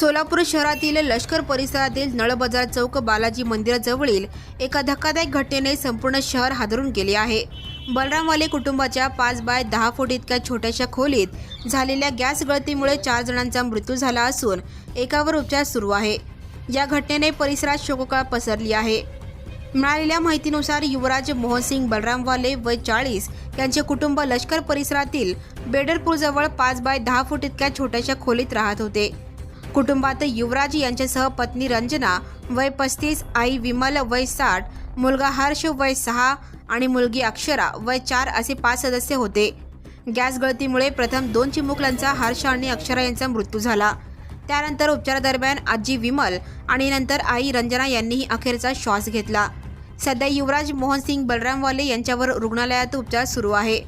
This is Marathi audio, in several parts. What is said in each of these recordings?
सोलापूर शहरातील लष्कर परिसरातील नळबजार चौक बालाजी मंदिराजवळील एका धक्कादायक घटनेने संपूर्ण शहर हादरून गेले आहे. बलरामवाले कुटुंबाच्या पाच बाय दहा फूट इतक्या छोट्याशा खोलीत झालेल्या गॅस गळतीमुळे चार जणांचा मृत्यू झाला असून एकावर उपचार सुरू आहे. या घटनेने परिसरात शोककळ पसरली आहे. मिळालेल्या माहितीनुसार युवराज मोहनसिंग बलरामवाले वय चाळीस यांचे कुटुंब लष्कर परिसरातील बेडरपूरजवळ पाच बाय दहा फूट इतक्या छोट्याशा खोलीत राहत होते. कुटुंबात युवराज यांच्यासह पत्नी रंजना वय पस्तीस आई विमल वय साठ मुलगा हर्ष वय सहा आणि मुलगी अक्षरा वय चार असे पाच सदस्य होते. गॅस गळतीमुळे प्रथम दोन चिमुकल्यांचा हर्ष आणि अक्षरा यांचा मृत्यू झाला. त्यानंतर उपचारादरम्यान आजी विमल आणि नंतर आई रंजना यांनीही अखेरचा श्वास घेतला. सध्या युवराज मोहनसिंग बलरामवाले यांच्यावर रुग्णालयात उपचार सुरू आहे.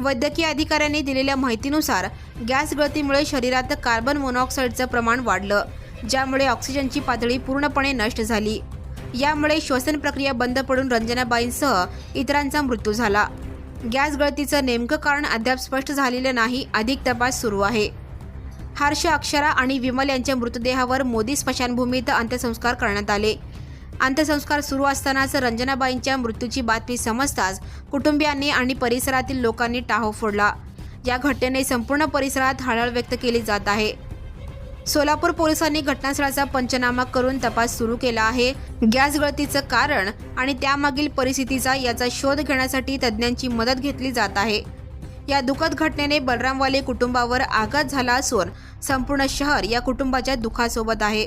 वैद्यकीय अधिकाऱ्यांनी दिलेल्या माहितीनुसार गॅस गळतीमुळे शरीरात कार्बन मोनॉक्साईडचं प्रमाण वाढलं ज्यामुळे ऑक्सिजनची पातळी पूर्णपणे नष्ट झाली. यामुळे श्वसन प्रक्रिया बंद पडून रंजनाबाईंसह इतरांचा मृत्यू झाला. गॅस गळतीचं नेमकं कारण अद्याप स्पष्ट झालेलं नाही अधिक तपास सुरू आहे. हर्ष अक्षरा आणि विमल यांच्या मृतदेहावर मोदी स्मशानभूमीत अंत्यसंस्कार करण्यात आले. अंत्यसंस्कार सुरू असतानाच रंजनाबाईंच्या मृत्यूची बातमी समजताच कुटुंबियांनी आणि परिसरातील लोकांनी टाहो फोडला. या घटनेने संपूर्ण परिसरात हळहळ व्यक्त केली जात आहे. सोलापूर पोलिसांनी घटनास्थळाचा पंचनामा करून तपास सुरू केला आहे. गॅस गळतीचं कारण आणि त्यामागील परिस्थितीचा याचा शोध घेण्यासाठी तज्ज्ञांची मदत घेतली जात आहे. या दुःखद घटनेने बलरामवाले कुटुंबावर आघात झाला असून संपूर्ण शहर या कुटुंबाच्या दुःखासोबत आहे.